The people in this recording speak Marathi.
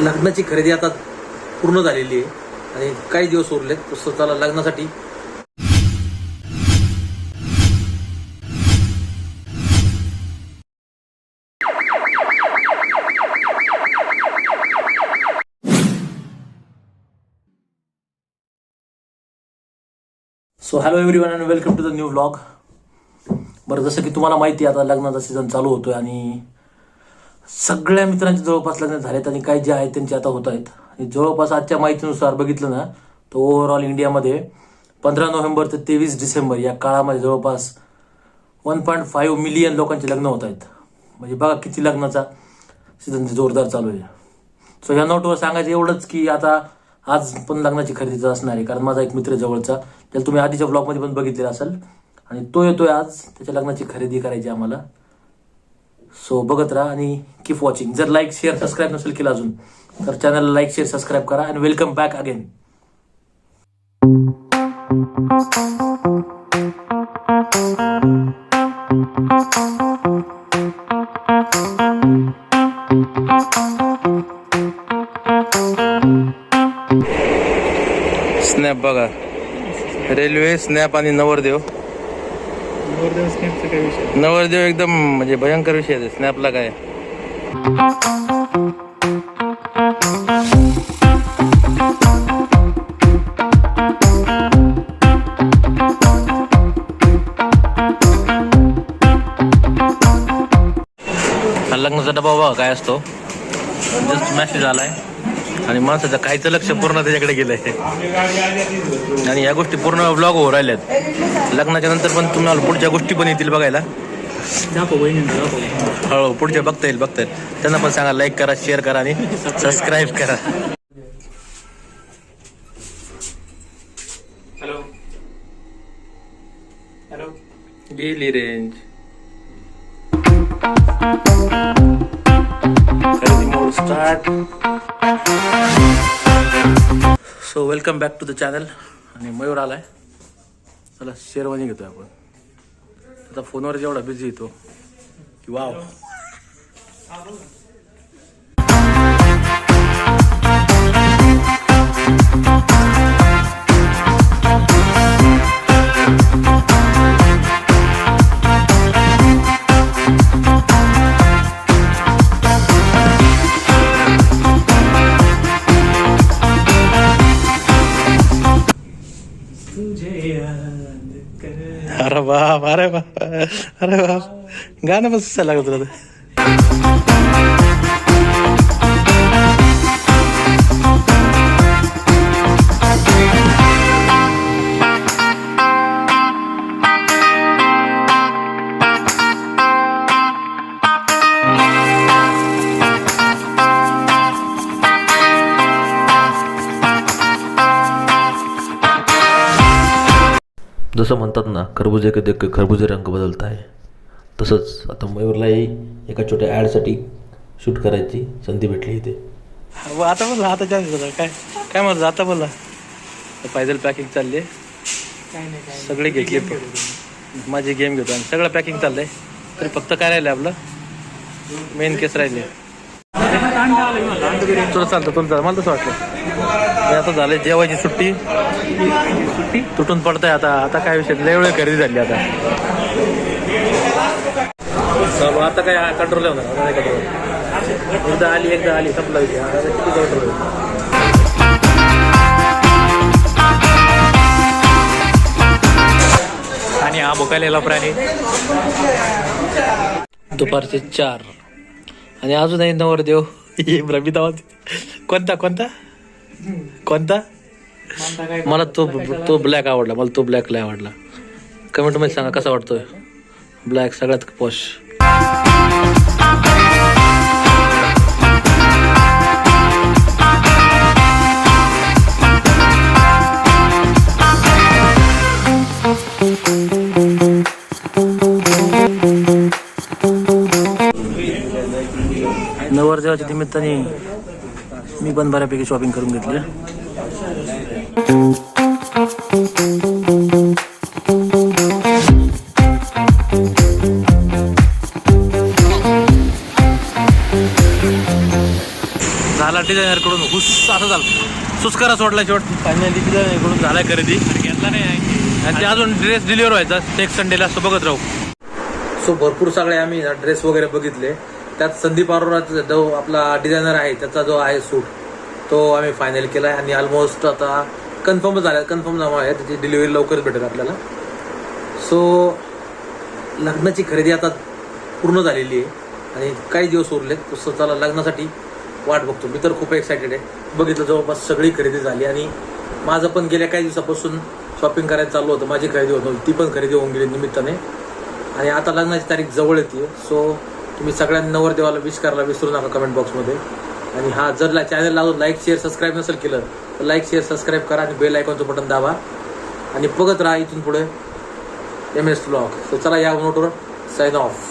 लग्नाची खरेदी आता पूर्ण झालेली आहे. आणि काही दिवस उरलेत स्वतःला लग्नासाठी. So hello everyone and welcome to the new blog बरं जसं की तुम्हाला माहिती आहे आता लग्नाचा सीझन चालू होतोय आणि सगळ्या मित्रांचे जवळपास लग्न झालेत आणि काही जे आहेत त्यांचे आता होत आहेत. आणि जवळपास आजच्या माहितीनुसार बघितलं ना तर ओव्हरऑल इंडियामध्ये पंधरा नोव्हेंबर ते तेवीस डिसेंबर या काळामध्ये जवळपास वन पॉईंट फाईव्ह मिलियन लोकांचे लग्न होत आहेत. म्हणजे बघा किती लग्नाचा सीझन जोरदार चालू आहे. सो ह्या नोटवर सांगायचं एवढंच की आता आज पण लग्नाची खरेदीचं असणार आहे. कारण माझा एक मित्र जवळचा त्याला तुम्ही आधीच्या ब्लॉगमध्ये पण बघितलेला असेल. आणि तो येतोय आज त्याच्या लग्नाची खरेदी करायची आम्हाला. सो बघत राहा आणि कीप वॉचिंग जर लाईक शेअर सबस्क्राईब नसेल केलं अजून तर चॅनलला लाईक शेअर सबस्क्राईब करा आणि वेलकम बॅक अगेन स्नॅप बघा. रेल्वे स्नॅप आणि नवरदेव. नवरदेव एकदम म्हणजे भयंकर विषय आहे स्नॅपला काय? हा लग्नाचा डबा बघा काय असतो? जस्ट मॅसेज आलाय. आणि माणसाचं काहीचं लक्ष पूर्ण त्याच्याकडे गेलंय. आणि या गोष्टी पूर्ण ब्लॉग हो राहिल्यात. लग्नाच्या नंतर पण तुम्हाला पुढच्या गोष्टी पण येतील बघायला. हळू पुढच्या बघता येईल बघता येईल. त्यांना पण सांगा लाईक करा शेअर करा आणि सबस्क्राईब करा. हॅलो हॅलो गेली range so welcome back to the channel आणि मयूर आलाय. चला शेरवानी घेतोय आपण. आता फोनवर जेवढा बिझी येतो की वाव अरे बाप अरे बाप अरे बाप गाणं पण सुचायला लागलं तुला तर. जसं म्हणतात ना खरबुजे कधी खरबुजे रंग बदलत आहे तसंच आता मयूरलाही एका छोट्या ॲडसाठी शूट करायची संधी भेटली इथे। व आता बोला आता जास्त बोला काय काय म्हणतो आता बोला. पायदल पॅकिंग चालली. सगळे घेतले माझी गेम घेतो. आणि सगळं पॅकिंग चाललंय. तरी फक्त काय राहिलं आपलं? मेन केस राहिले तुला चालतं तुला चालतं मला तसं वाटलं. आता झालं जेवायची सुट्टी. सुट्टी तुटून पडतंय आता. आता काय विषय? लय वेळ खरेदी झाली आता. आता काय कंट्रोल होणार आता नाही कंट्रोल एकदा आली एकदा आली. संपला विषय. किती कंट्रोल आणि हा भुकालेला प्राणी. दुपारचे चार. आणि अजूनही नवरदेव हे रमी कोणता कोणता? कोणता? मला तो तो ब्लॅक आवडला मला तो ब्लॅक लय आवडला. कमेंटमध्ये सांगा कसा वाटतोय? ब्लॅक सगळ्यात पॉश नवरदेवाच्या निमित्ताने मी पण बऱ्यापैकी शॉपिंग करून घेतली. झाला डिझायनरकडून हुस असं झालं. सुस्कारा सोडला शेवट. फायनली डिझायनरकडून झालाय खरेदी. घेतला नाही आणि ते अजून ड्रेस डिलिव्हर व्हायचा. नेक्स्ट संडेला असं बघत राहू. सो भरपूर सगळे आम्ही ड्रेस वगैरे बघितले. त्यात संदीप अरोराचा जो आपला डिझायनर आहे त्याचा जो आहे सूट तो आम्ही फायनल केला आहे आणि ऑलमोस्ट आता कन्फर्म झाला कन्फर्म झाला आहे त्याची डिलिव्हरी लवकरच भेटेल आपल्याला. सो लग्नाची खरेदी आता पूर्ण झालेली आहे आणि काही दिवस उरलेत स्वतःला लग्नासाठी वाट बघतो. मी तर खूप एक्सायटेड आहे. बघितलं जवळपास सगळी खरेदी झाली आणि माझं पण गेल्या काही दिवसापासून शॉपिंग करायला चालू होतं. माझी खरेदी होत नव्हती ती पण खरेदी होऊन गेली निमित्ताने. आणि आता लग्नाची तारीख जवळ येते. सो तुम्ही सगळ्यांना नवरदेवाला विश करायला विसरू नका कमेंट बॉक्समध्ये आणि हा जर चॅनलला लाईक शेअर सबस्क्राईब नसेल केलं तर लाईक शेअर सबस्क्राईब करा आणि बेल आयकॉनचं बटन दाबा. आणि बघत राहा इथून पुढे एम एस ब्लॉग सो चला या नोटवर साईन ऑफ